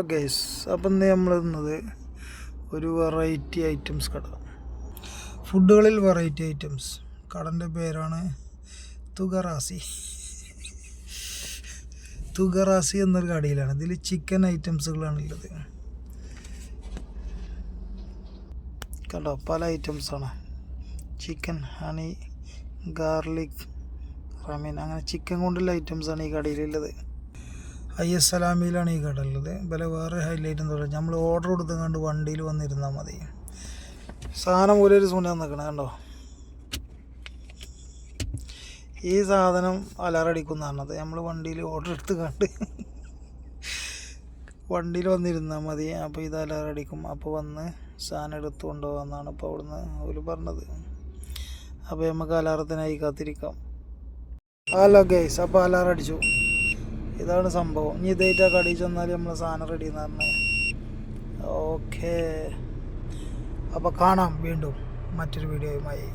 Guys അപ്പം ഇന്ന് നമ്മൾ ഇന്നത് ഒരു വെറൈറ്റി ഐറ്റംസ് കട. ഫുഡുകളിൽ വെറൈറ്റി ഐറ്റംസ് കടന്റെ പേരാണ് തുകറാസി തുകറാസി എന്നൊരു കടയിലാണ്. ഇതിൽ ചിക്കൻ ഐറ്റംസുകളാണ് ഉള്ളത്. കണ്ടോ? പല ഐറ്റംസാണ് ചിക്കൻ ഹണി ഗാർലിക് റമീൻ അങ്ങനെ ചിക്കൻ കൊണ്ടുള്ള ഐറ്റംസാണ് ഈ കടയിലുള്ളത്. ഐ എസ് സലാമിയിലാണ് ഈ കട ഉള്ളത് വില വേറെ ഹൈലൈറ്റ് എന്ന് പറയുക നമ്മൾ ഓർഡർ കൊടുത്ത് കണ്ട് വണ്ടിയിൽ വന്നിരുന്നാൽ മതി. സാധനം പോലെ ഒരു സൂന നിൽക്കണം കണ്ടോ? ഈ സാധനം അലാറടിക്കുന്നതാണത് നമ്മൾ വണ്ടിയിൽ ഓർഡർ എടുത്ത് കണ്ട് വണ്ടിയിൽ വന്നിരുന്നാൽ മതി. അപ്പോൾ ഇത് അലാറടിക്കും അപ്പോൾ വന്ന് സാധനം എടുത്തു കൊണ്ടുപോകാമെന്നാണ് ഇപ്പോൾ അവിടുന്ന് അവർ പറഞ്ഞത്. അപ്പോൾ നമുക്ക് അലാറത്തിനായി കാത്തിരിക്കാം. ഹലോ ഗൈസ് അപ്പോൾ അലാറം അടിച്ചു. ഇതാണ് സംഭവം. ഇനി ഇതായിട്ട് ആ കടയിൽ ചെന്നാൽ നമ്മൾ സാധനം റെഡി എന്ന് പറഞ്ഞത് ഓക്കേ അപ്പോൾ കാണാം വീണ്ടും മറ്റൊരു വീഡിയോയുമായി